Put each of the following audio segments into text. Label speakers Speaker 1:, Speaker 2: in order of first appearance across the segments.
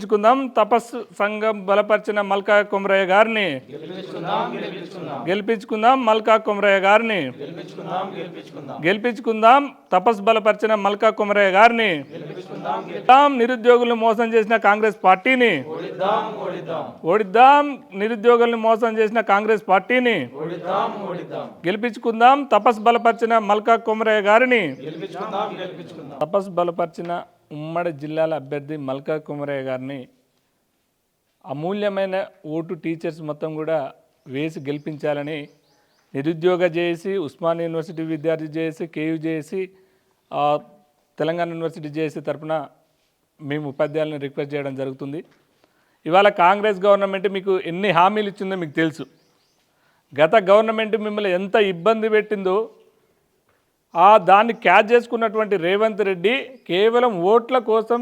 Speaker 1: గెలిపించుకుందాం. తపస్సు సంఘం బలపరిచిన మల్కా కుమరయ్య గారిని గెలిపించుకుందాం. మల్కా కుమరయ్య గారిని గెలిపించుకుందాం. తపస్సు బలపరిచిన మల్కా కుమరయ్య గారిని నిరుద్యోగులను మోసం చేసిన కాంగ్రెస్ పార్టీని ఓడిద్దాం. నిరుద్యోగులను మోసం చేసిన కాంగ్రెస్ పార్టీని గెలిపించుకుందాం. తపస్సు బలపరిచిన మల్కా కుమరయ్య గారిని తపస్సు బలపరిచిన ఉమ్మడి జిల్లాల అభ్యర్థి మల్కా కుమరయ్య గారిని అమూల్యమైన ఓటు టీచర్స్ మొత్తం కూడా వేసి గెలిపించాలని నిరుద్యోగ జేఏసీ ఉస్మాన్ యూనివర్సిటీ విద్యార్థి JAC KU JAC Telangana University JAC తరపున మేము ఉపాధ్యాయులను రిక్వెస్ట్ చేయడం జరుగుతుంది. ఇవాళ కాంగ్రెస్ గవర్నమెంట్ మీకు ఎన్ని హామీలు ఇచ్చిందో మీకు తెలుసు. గత గవర్నమెంట్ మిమ్మల్ని ఎంత ఇబ్బంది పెట్టిందో ఆ దాన్ని క్యాచ్ చేసుకున్నటువంటి రేవంత్ రెడ్డి కేవలం ఓట్ల కోసం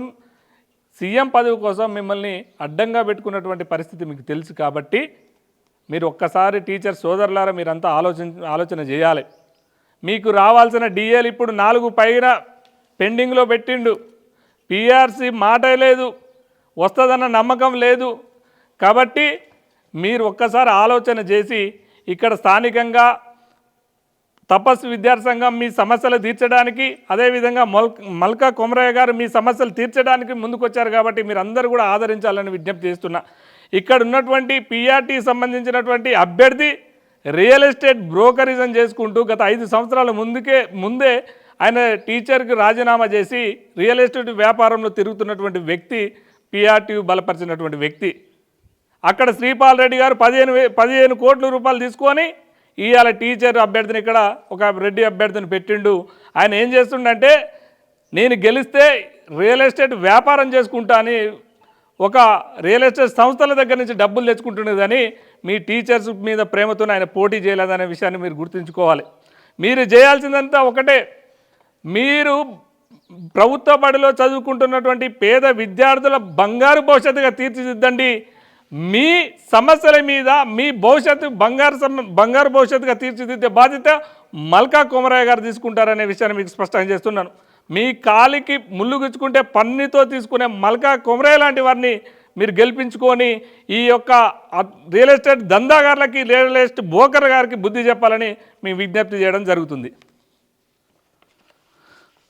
Speaker 1: సీఎం పదవి కోసం మిమ్మల్ని అడ్డంగా పెట్టుకున్నటువంటి పరిస్థితి మీకు తెలుసు కాబట్టి మీరు ఒక్కసారి టీచర్ సోదరులారా మీరంతా ఆలోచన ఆలోచన చేయాలి. మీకు రావాల్సిన డిఏలు ఇప్పుడు నాలుగు పైన పెండింగ్లో పెట్టిండు. పిఆర్సీ మాట లేదు వస్తుందన్న నమ్మకం లేదు కాబట్టి మీరు ఒక్కసారి ఆలోచన చేసి ఇక్కడ స్థానికంగా తపస్సు విద్యార్థి సంఘం మీ సమస్యలు తీర్చడానికి అదేవిధంగా మల్ మల్కా కొమరయ్య గారు మీ సమస్యలు తీర్చడానికి ముందుకొచ్చారు కాబట్టి మీరు అందరూ కూడా ఆదరించాలని విజ్ఞప్తి చేస్తున్నా. ఇక్కడ ఉన్నటువంటి పిఆర్టీ సంబంధించినటువంటి అభ్యర్థి రియల్ ఎస్టేట్ బ్రోకరిజం చేసుకుంటూ గత ఐదు సంవత్సరాల ముందుకే ముందే ఆయన టీచర్కి రాజీనామా చేసి రియల్ ఎస్టేట్ వ్యాపారంలో తిరుగుతున్నటువంటి వ్యక్తి పిఆర్టీ బలపరిచినటువంటి వ్యక్తి. అక్కడ శ్రీపాల్ రెడ్డి గారు పదిహేను వే- పదిహేను కోట్ల రూపాయలు తీసుకొని ఇవాళ టీచర్ అభ్యర్థిని ఇక్కడ ఒక రెడ్డి అభ్యర్థిని పెట్టిండు. ఆయన ఏం చేస్తుండంటే నేను గెలిస్తే రియల్ ఎస్టేట్ వ్యాపారం చేసుకుంటా అని ఒక రియల్ ఎస్టేట్ సంస్థల దగ్గర నుంచి డబ్బులు తెచ్చుకుంటున్నదని మీ టీచర్స్ మీద ప్రేమతో ఆయన పోటీ చేయలేదనే విషయాన్ని మీరు గుర్తుంచుకోవాలి. మీరు చేయాల్సిందంతా ఒకటే. మీరు ప్రభుత్వ బడిలో చదువుకుంటున్నటువంటి పేద విద్యార్థుల బంగారు భవిష్యత్తుగా తీర్చిదిద్దండి. మీ సమస్యల మీద మీ భవిష్యత్తు బంగారు సమ బంగారు భవిష్యత్తుగా తీర్చిదిద్దే బాధ్యత మల్కా కుమరయ్య గారు తీసుకుంటారనే విషయాన్ని మీకు స్పష్టంగా చేస్తున్నాను. మీ కాలికి ముళ్ళు గుచ్చుకుంటే పన్నుతో తీసుకునే మల్కా కుమరయ్య లాంటి వారిని మీరు గెలిపించుకొని ఈ యొక్క రియల్ ఎస్టేట్ దందాగారులకి రియల్ ఎస్టేట్ బోకర్ గారికి బుద్ధి చెప్పాలని మీ విజ్ఞప్తి చేయడం జరుగుతుంది.